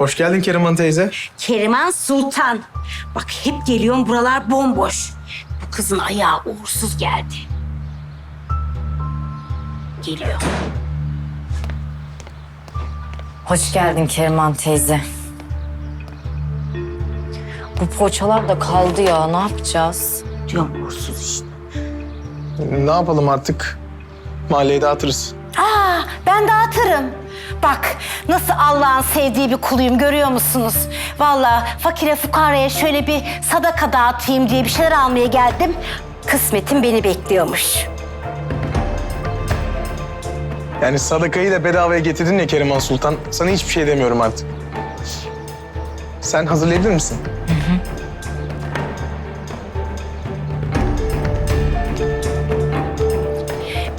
Hoş geldin Keriman teyze. Keriman Sultan. Bak hep geliyorum buralar bomboş. Bu kızın ayağı uğursuz geldi. Geliyor. Hoş geldin Keriman teyze. Bu poğaçalar da kaldı ya. Ne yapacağız? Diyorum uğursuz işte. Ne yapalım artık? Mahalleye dağıtırız. Aa, ben dağıtırım. Bak nasıl Allah'ın sevdiği bir kuluyum görüyor musunuz? Vallahi fakire fukaraya şöyle bir sadaka dağıtayım diye bir şeyler almaya geldim. Kısmetim beni bekliyormuş. Yani sadakayı da bedavaya getirdin ya Keriman Sultan. Sana hiçbir şey demiyorum artık. Sen hazırlayabilir misin?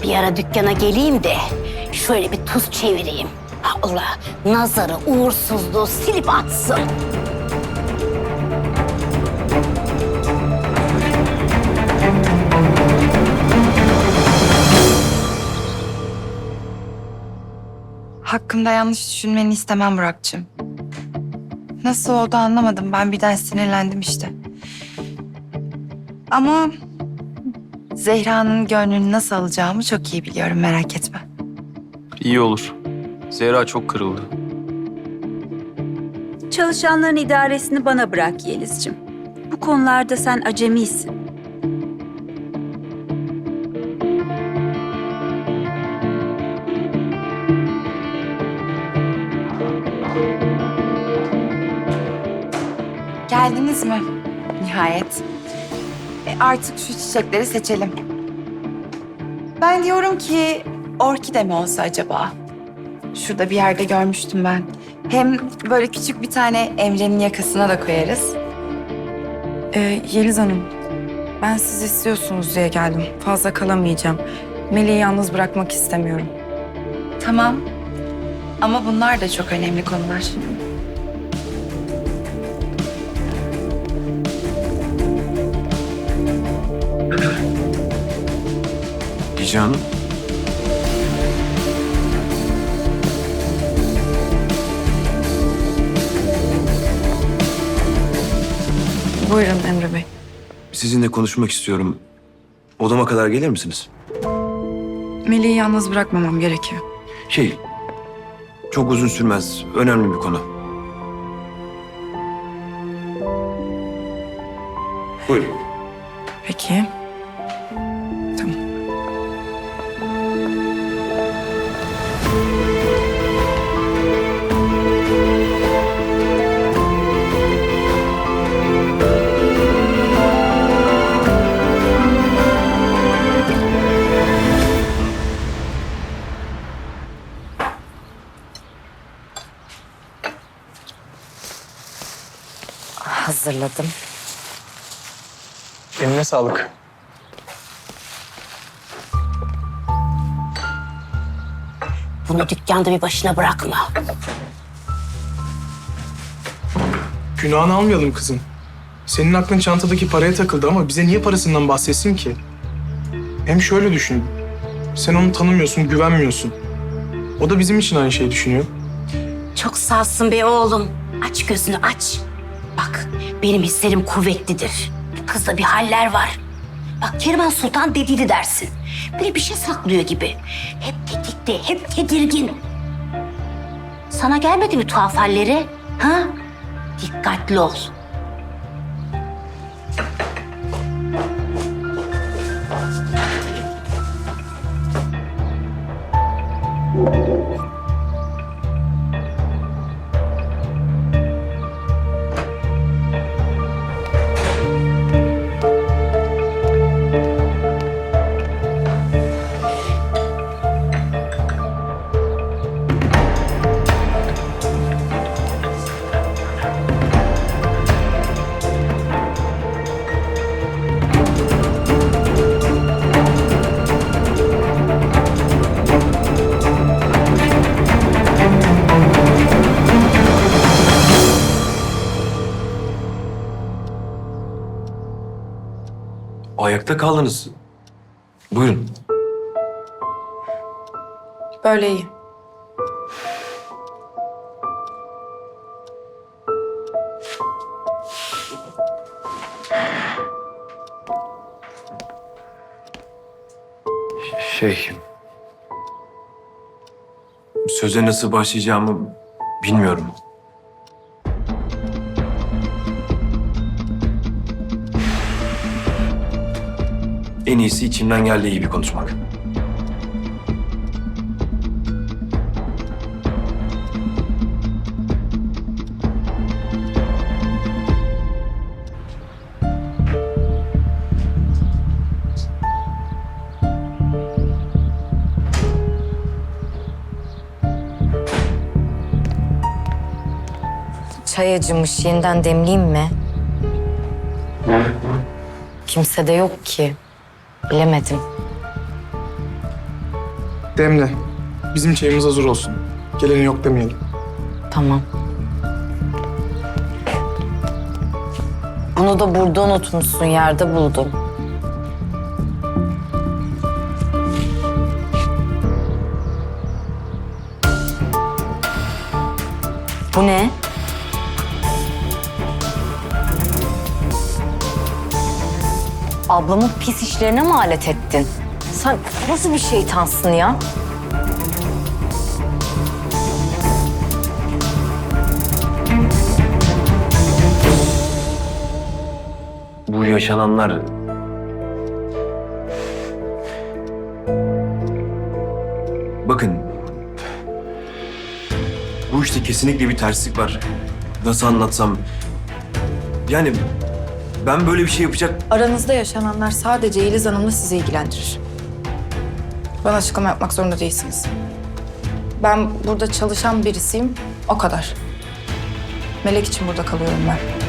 Bir ara dükkana geleyim de şöyle bir tuz çevireyim. Allah nazarı, uğursuzluğu silip atsın. Hakkımda yanlış düşünmeni istemem Burak'cığım. Nasıl oldu anlamadım. Ben birden sinirlendim işte. Ama Zehra'nın gönlünü nasıl alacağımı çok iyi biliyorum merak etme. İyi olur. Zehra çok kırıldı. Çalışanların idaresini bana bırak Yeliz'cim. Bu konularda sen acemisin. Geldiniz mi? Nihayet. E, artık şu çiçekleri seçelim. Ben diyorum ki orkide mi olsa acaba? Şurada bir yerde görmüştüm ben. Hem böyle küçük bir tane Emre'nin yakasına da koyarız. Ee, Yeliz Hanım, ben siz istiyorsunuz diye geldim. Fazla kalamayacağım. Melih'i yalnız bırakmak istemiyorum. Tamam. Ama bunlar da çok önemli konular. Dicle Hanım. Buyurun Emre Bey. Sizinle konuşmak istiyorum. Odama kadar gelir misiniz? Melih'i yalnız bırakmamam gerekiyor. Şey, çok uzun sürmez. Önemli bir konu. Buyurun. Peki. Hazırladım. Eline sağlık. Bunu dükkanda bir başına bırakma. Günahını almayalım kızın. Senin aklın çantadaki paraya takıldı ama bize niye parasından bahsetsin ki? Hem şöyle düşün. Sen onu tanımıyorsun, güvenmiyorsun. O da bizim için aynı şeyi düşünüyor. Çok safsın be oğlum. Aç gözünü aç. Benim hislerim kuvvetlidir. Bu kızda bir haller var. Bak Keriman Sultan dediydi dersin. Böyle bir şey saklıyor gibi. Hep tetikte, hep tedirgin. Sana gelmedi mi tuhaf halleri? Ha? Dikkatli ol. ayakta kaldınız. Buyurun. Böyle iyi. Şey... Söze nasıl başlayacağımı bilmiyorum. En iyisi içimden geldiği gibi konuşmak. Çay acımış. Yeniden demleyeyim mi? Kimse de yok ki. Bilemedim. Demle. Bizim çayımız hazır olsun. Geleni yok demeyelim. Tamam. Bunu da burada unutmuşsun. Yerde buldum. Bu ne? Ablamın pis işlerine mi alet ettin? Sen nasıl bir şeytansın ya? Bu yaşananlar... Bakın... Bu işte kesinlikle bir terslik var. Nasıl anlatsam... Yani ben böyle bir şey yapacak... Aranızda yaşananlar sadece Yeliz Hanım'la sizi ilgilendirir. Bana açıklama yapmak zorunda değilsiniz. Ben burada çalışan birisiyim, o kadar. Melek için burada kalıyorum ben.